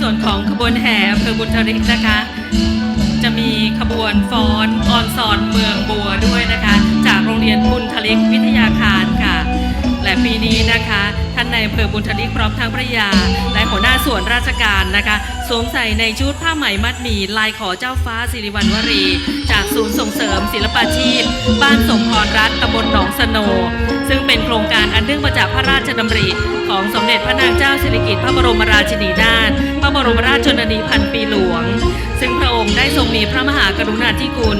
ส่วนของขบวนแห่อำเภอบุญทริกนะคะ จะมีขบวนฟ้อนออนซอนเมืองบัวด้วยนะคะ จากโรงเรียนบุญทลิกวิทยาคารค่ะ และปีนี้นะคะ ท่านในายอำเภอบุญทลิกพร้อมทั้งภรรยาและหัวหน้าส่วนราชการนะคะสวมใส่ในชุดผ้าไหมมัดหมี่ลายขอเจ้าฟ้าสิริวัณวรี จากศูนย์ส่งเสริม ศิลปาชีพ บ้านสมพรรัตน์ตำบลหนองสโน ซึ่งเป็นโครงการอันเนื่องมาจากพระราชดำริของสมเด็จพระนางเจ้าสิริกิติ์พระบรมราชินีนาถพระบรมราชชนนีพันปีหลวง ซึ่งพระองค์ได้ทรงมีพระมหากรุณาธิคุณ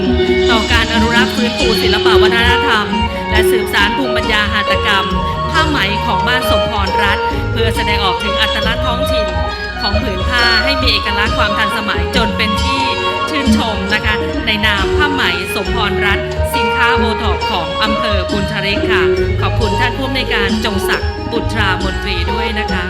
ต่อการอนุรักษ์ฟื้นฟูศิลปวัฒนธรรม และสืบสานภูมิปัญญาหัตถกรรม ผ้าไหมของบ้านสมพรรัฐ เพื่อแสดงออกถึงอัตลักษณ์ท้องถิ่นของผืนผ้าให้มีเอกลักษณ์ความทันสมัยจนเป็นที่ชื่นชมนะคะ ในนามผ้าไหมสมพรรัฐ สินค้าโอทอปของอำเภอบุญทริกค่ะ ขอบคุณท่านผู้อำนวยการจงศักดิ์บุตรามนตรีด้วยนะคะ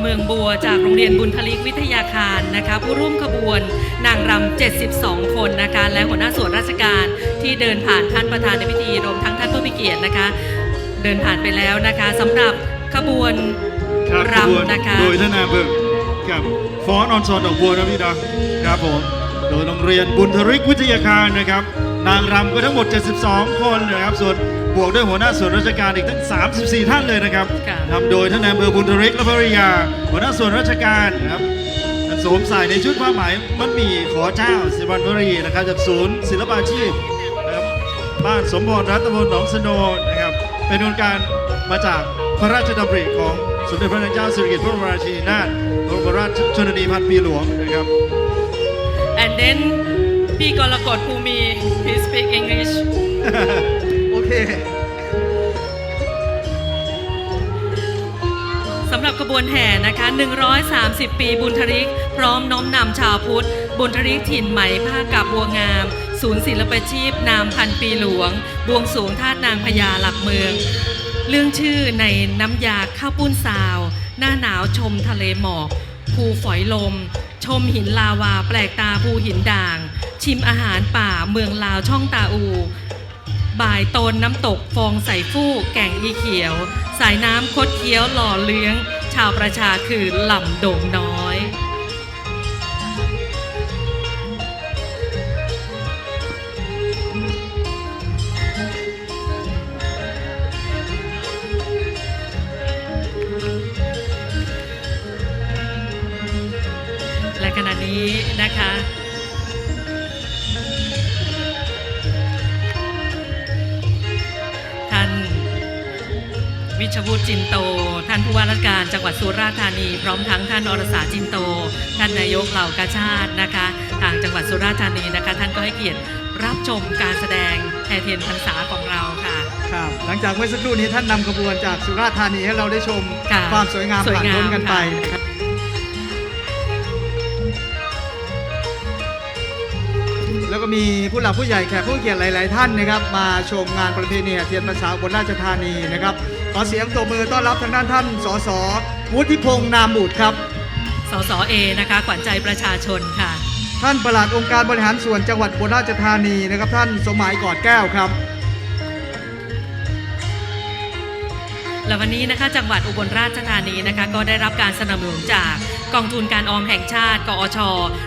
เมืองบัวจากโรงเรียนบุญทลิกวิทยาคารนะคะ ผู้ร่วมขบวนนางรำ72 คนนะคะและหัวหน้าส่วนราชการที่เดินผ่านท่านประธานในพิธีรวมทั้งท่านผู้มีเกียรตินะคะ เดินผ่านไปแล้วนะคะสำหรับขบวนรำนะคะโดยท่านนายอำเภอกับฟ้อนออนซอนดอกบัวนะพี่นะครับผมโดยโรงเรียนบุญทริกวิทยาคารนะครับ นางรำก็ทั้งหมด 72 คนนะครับส่วนบวกด้วยหัวหน้าส่วนราชการอีกทั้ง 34 ท่านเลยนะครับค่ะนำโดยท่านนายอำเภอบุญทริกและภริยา หัวหน้าส่วนราชการนะครับท่านสวมใส่ในชุดผ้าไหมมัดหมี่ขอเจ้าสิวันวรีนะครับจากศูนย์ศิลปาชีพนะครับบ้านสมพรรัตนบลหนองสโนนะครับเป็นโครงการมาจากพระราชดำริของสมเด็จพระนางเจ้าสิริกิติ์พระบรมราชินีนาถบรมราชชนนีพันปีหลวงนะครับ and then พี่กรกฎภูมิ he speak English โอเค สำหรับขบวนแห่นะคะ 130 ปีบุญทริก พร้อมน้อมนำชาวพุทธ บุญทริกถิ่นไหมผ้ากับบัวงาม ศูนย์ศิลปาชีพนามพันปีหลวง บวงสรวงธาตุนางพญาหลักเมือง เรื่องชื่อในน้ำยาข้าวปุ้นซาว หน้าหนาวชมทะเลหมอกภูฝอยลม ชมหินลาวาแปลกตาภูหินด่าง ชิมอาหารป่าเมืองลาวช่องตาอู บ่ายตนน้ำตกฟองใส่ฟู่แก่งอีเขียว สายน้ำคดเคี้ยวหล่อเลี้ยง ชาวประชาคือหล่ำโด่งน้อยและขณะนี้นะคะ ชวุฒิจินโต ท่านผู้ว่าราชการจังหวัดสุราษฎร์ธานี พร้อมทั้งท่านอรสาจินโต ท่านนายกเหล่ากาชาตินะคะ ทางจังหวัดสุราษฎร์ธานีนะคะ ท่านก็ให้เกียรติรับชมการแสดงแห่เทียนพรรษาของเราค่ะ ครับ หลังจากเมื่อสักครู่นี้ท่านนำขบวนจากสุราษฎร์ธานีให้เราได้ชมค่ะความสวยงามสวยผ่านงามพ้นกันไปค่ะ นะครับ แล้วก็มีผู้หลักผู้ใหญ่แขกผู้เกียรติหลาย ๆ ท่านนะครับ มาชมงานประเพณีแห่เทียนพรรษาอุบนราชธานีนะครับ ขอเสียงตบมือต้อนรับทางด้านท่านสสวุฒิพงษ์นามบุตรครับ สสเอนะคะขวัญใจประชาชนค่ะ ท่านประหลัดองค์การบริหารส่วนจังหวัดอุบลราชธานีนะครับ ท่านสมหมายกอดแก้วครับ และวันนี้นะคะจังหวัดอุบลราชธานีนะคะก็ได้รับการสนับสนุนจากกองทุนการออมแห่งชาติ กอช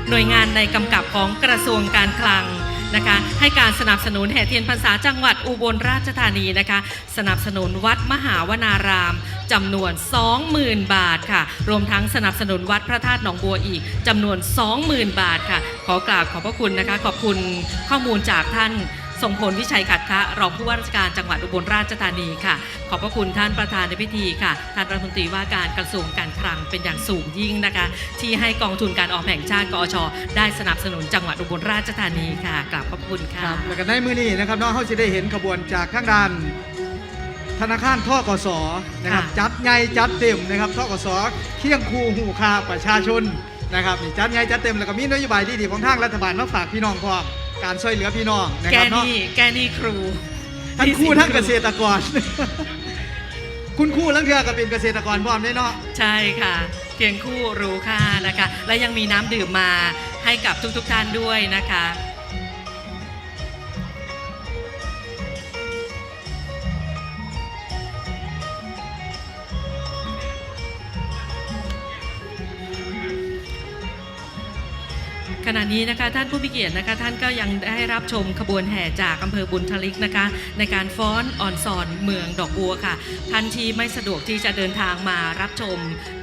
หน่วยงานในกำกับของกระทรวงการคลัง นะคะ ให้การสนับสนุนแห่เทียนพรรษาจังหวัดอุบลราชธานีนะคะ สนับสนุนวัดมหาวนารามจำนวน 20,000 บาทค่ะ รวมทั้งสนับสนุนวัดพระธาตุหนองบัวอีกจำนวน 20,000 บาทค่ะ ขอกราบขอบพระคุณนะคะ ขอบคุณข้อมูลจากท่าน ทรงพลวิชัยขัดคะรองผู้ว่าราชการจังหวัดอุบลราชธานีค่ะ ขอบพระคุณท่านประธานในพิธีค่ะ ท่านรัฐมนตรีว่าการกระทรวงการคลังเป็นอย่างสูงยิ่งนะคะ ที่ให้กองทุนการออมแห่งชาติกอชได้สนับสนุนจังหวัดอุบลราชธานีค่ะกราบขอบคุณคค่ะรับแล้วก็ในมือนี้นะครับน้องเขาจะได้เห็นขบวนจากข้างด้านธนาคารท่อกสนะครับค่ะจัดใหญ่จัดเต็มนะครับท่อกสเคียงคู่หูคาประชาชนนะครับนี่จัดใหญ่จัดเต็มแล้วก็มีนโยบายดีๆของทางรัฐบาลมาฝากพี่น้องพร้อม การช่วยเหลือพี่น้องนะแกครับเนาะนี่แกนี่ครูทั้งคู่ทั้งเกษตรกร คุณครู่ลังเทือก็เป็นเกษตรกรพร้อมได้เนาะ ใช่ค่ะเพียงคู่รู้ค่านะคะ และยังมีน้ำดื่มมาให้กับทุกๆท่านด้วยนะคะ ขณะนี้นะคะท่านผู้มีเกียรตินะคะท่านก็ยังได้รับชมขบวนแห่จากอำเภอบุญทลิกนะคะ ในการฟ้อนอ่อนสอนเมืองดอกบัวค่ะท่านที่ไม่สะดวกที่จะเดินทางมารับชม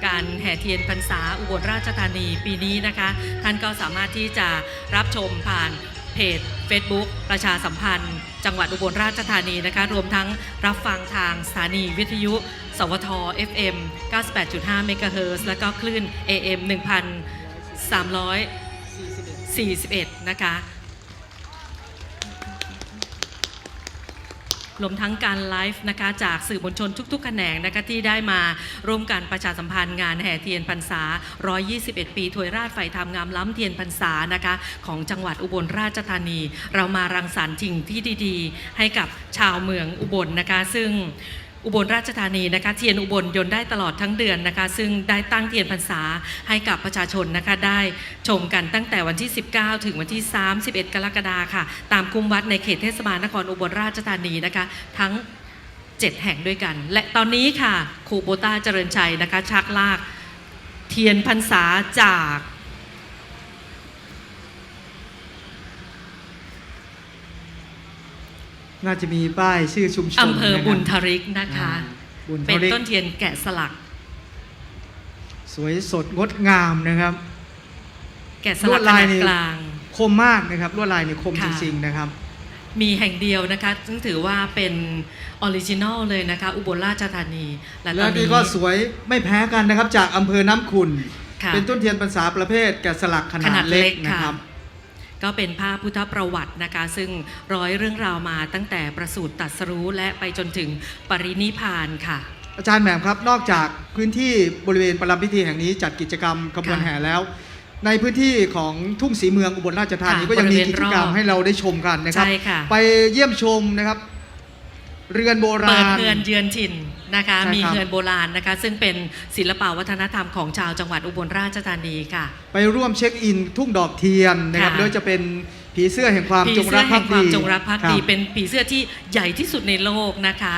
การแห่เทียนพรรษาอุบลราชธานีปีนี้นะคะ ท่านก็สามารถที่จะรับชมผ่านเพจ Facebook ประชาสัมพันธ์ จังหวัดอุบลราชธานีนะคะ รวมทั้งรับฟังทางสถานีวิทยุ สวท FM 98.5เมกะเฮิร์และก็คลื่น AM 1,300 41 นะคะรวมทั้งการไลฟ์นะคะจากสื่อมวลชนทุกๆ แขนงนะคะที่ได้มาร่วมกันประชาสัมพันธ์งานแห่เทียนพรรษา 121 ปีถวยราชไฟธรรมงามล้ำเทียนพรรษานะคะของจังหวัดอุบลราชธานี เรามารังสรรค์สิ่งที่ดีๆ ให้กับชาวเมืองอุบลนะคะ ซึ่ง อุบลราชธานีนะคะเทียนอุบลยนต์ได้ตลอดทั้งเดือนนะคะ ซึ่งได้ตั้งเทียนพรรษาให้กับประชาชนนะคะได้ชมกันตั้งแต่วันที่ 19 ถึงวันที่ 31 กรกฎาคมค่ะ ตามคุ้มวัดในเขตเทศบาลนครอุบลราชธานีนะคะ ทั้ง 7 แห่งด้วยกัน และตอนนี้ค่ะครูโบต้าเจริญชัยนะคะชักลาก เทียนพรรษาจาก น่าจะมีป้ายชื่อชุมชนอำเภอบุญทนะริกนะครัคะบบุญทเป็นริกต้นเทียนแกะสลัก สวยสดงดงามนะครับ แกะสลลัวกดขลายนาดนี่กลางคมมากนะครับลวดลายนี่คมจค่ะริงๆนะครับ มีแห่งเดียวนะคะ ซึ่งถือว่าเป็นออริจินอลเลยนะคะ อุบลราชธานี และตแล้อวนนี่นี้ก็สวยไม่แพ้กันนะครับ จากอำเภอน้ำขุนค่ะเป็นต้นเทียนภาษาประเภทแกะสลักขขนานาดดเล็เล็กกนะค่ะครับ ก็เป็นภาพพุทธประวัตินะคะ ซึ่งร้อยเรื่องราวมาตั้งแต่ประสูติตรัสรู้และไปจนถึงปรินิพพานค่ะ อาจารย์แหม่มครับ นอกจากพื้นที่บริเวณประลัมพิธีแห่งนี้จัดกิจกรรมขบวนค่ะแห่แล้ว ในพื้นที่ของทุ่งศรีเมืองอุบลราชธานีค่ะก็ยังมีบริเวณกิจกรรมรอบให้เราได้ชมกันนะครับ ใช่ค่ะ ไปเยี่ยมชมนะครับ เรือนโบราเปิดณเฮือนเยือนถิ่นนะคะ ใช่ครับ มีเฮือนโบราณนะคะ ซึ่งเป็นศิลปวัฒนธรรมของชาวจังหวัดอุบลราชธานีค่ะ ไปร่วมเช็คอินทุ่งดอกเทียนนะครับค่ะ โดยจะเป็นผีเสื้อแห่งความผีจงเสื้รัอกภัแห่กงความดีจงรักภักคดีบเป็นผีเสื้อที่ใหญ่ที่สุดในโลกนะคะ